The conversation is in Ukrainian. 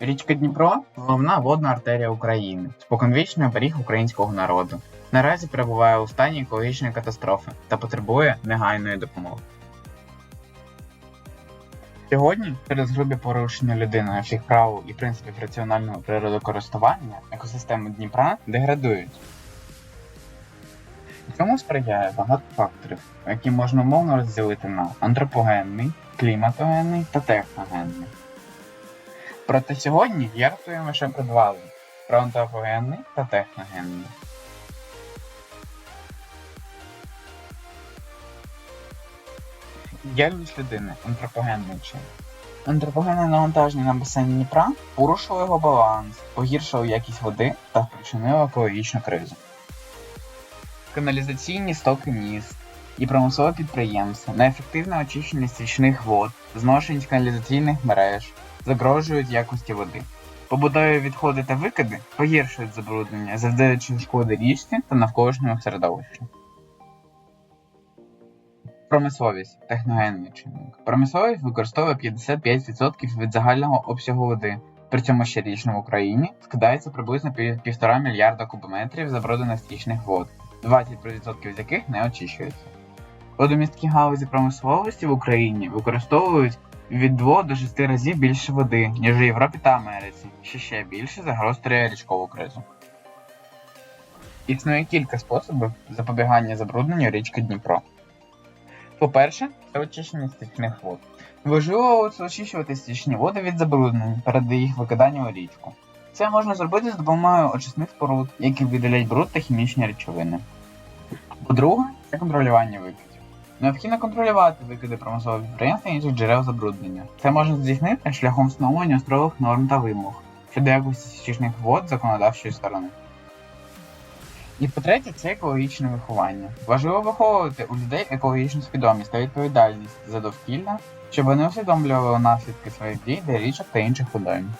Річка Дніпро головна водна артерія України, споконвічний оберіг українського народу. Наразі перебуває у стані екологічної катастрофи та потребує негайної допомоги. Сьогодні, через грубі порушення людиною всіх прав і принципів раціонального природокористування, екосистеми Дніпра деградують. Цьому сприяє багато факторів, які можна умовно розділити на антропогенний, кліматогенний та техногенний. Проте сьогодні два з – про антропогенний та техногенний. Діяльність людини антропогенний чин. Антропогенне навантаження на басейн Дніпра порушило його баланс, погіршило якість води та спричинило екологічну кризу. Каналізаційні стоки міст і промислові підприємства, неефективне очищення стічних вод, зношення каналізаційних мереж загрожують якості води. Побутові відходи та викиди погіршують забруднення, завдаючи шкоди річці та навколишньому середовищу. Промисловість техногенний чинник. Промисловість використовує 55% від загального обсягу води. При цьому щорічно в Україні скидається приблизно пів- півтора мільярда кубометрів забруднених стічних вод, 20% з яких не очищуються. Водомісткі галузі промисловості в Україні використовують від 2 до 6 разів більше води, ніж у Європі та Америці, що ще більше загострює річкову кризу. Існує кілька способів запобігання забрудненню річки Дніпро. По-перше, це очищення стічних вод. Важливо очищувати стічні води від забруднень перед їх викиданням у річку. Це можна зробити за допомогою очисних споруд, які видалять бруд та хімічні речовини. По-друге, це контролювання викидів. Необхідно контролювати викиди промислових підприємств та інших джерел забруднення. Це можна здійснити шляхом встановлення острових норм та вимог щодо якості стічних вод законодавчої сторони. І по-третє, це екологічне виховання. Важливо виховувати у людей екологічну свідомість та відповідальність за довкілля, щоб вони усвідомлювали наслідки своїх дій для річок та інших водойм.